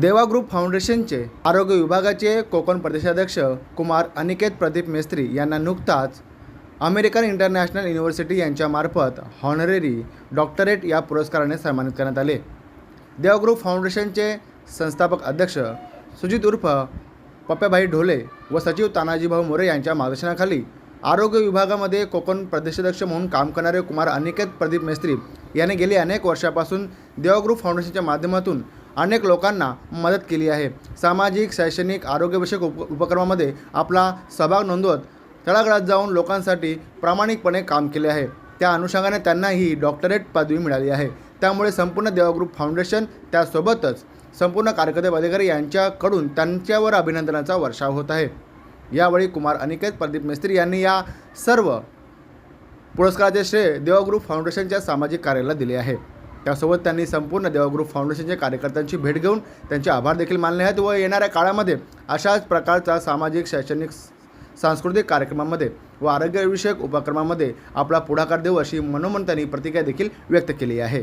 देवा ग्रुप फाउंडेशनचे आरोग्य विभागाचे कोकण प्रदेशाध्यक्ष कुमार अनिकेत प्रदीप मेस्त्री यांना नुकताच अमेरिकन इंटरनॅशनल युनिव्हर्सिटी यांच्यामार्फत हॉनरेरी डॉक्टरेट या पुरस्काराने सन्मानित करण्यात आले. देवा ग्रुप फाउंडेशनचे संस्थापक अध्यक्ष सुजित उर्फ पप्प्याभाई ढोले व सचिव तानाजीभाऊ मोरे यांच्या मार्गदर्शनाखाली आरोग्य विभागामध्ये कोकण प्रदेशाध्यक्ष म्हणून काम करणारे कुमार अनिकेत प्रदीप मेस्त्री यांनी गेली अनेक वर्षापासून देवा ग्रुप फाउंडेशनच्या माध्यमातून अनेक लोकांना मदत केली आहे. सामाजिक शैक्षणिक आरोग्यविषयक उप उपक्रमामध्ये आपला सहभाग नोंदवत तळागाळात जाऊन लोकांसाठी प्रामाणिकपणे काम केले आहे. त्या अनुषंगाने त्यांना ही डॉक्टरेट पदवी मिळाली आहे. त्यामुळे संपूर्ण देवग्रुप फाउंडेशन त्यासोबतच संपूर्ण कार्यकर्ते अधिकारी यांच्याकडून त्यांच्यावर अभिनंदनाचा वर्षाव होत आहे. यावेळी कुमार अनिकेत प्रदीप मिस्त्री यांनी या सर्व पुरस्काराचे श्रेय देवग्रुप फाउंडेशनच्या सामाजिक कार्याला दिले आहे. त्यासोबत त्यांनी संपूर्ण देवा फाउंडेशनच्या कार्यकर्त्यांची भेट घेऊन त्यांचे आभार देखील मानले आहेत व येणाऱ्या काळामध्ये अशाच प्रकारचा सामाजिक शैक्षणिक सांस्कृतिक कार्यक्रमामध्ये व आरोग्यविषयक उपक्रमामध्ये आपला पुढाकार देऊ अशी मनोमन त्यांनी प्रतिक्रिया देखील व्यक्त केली आहे.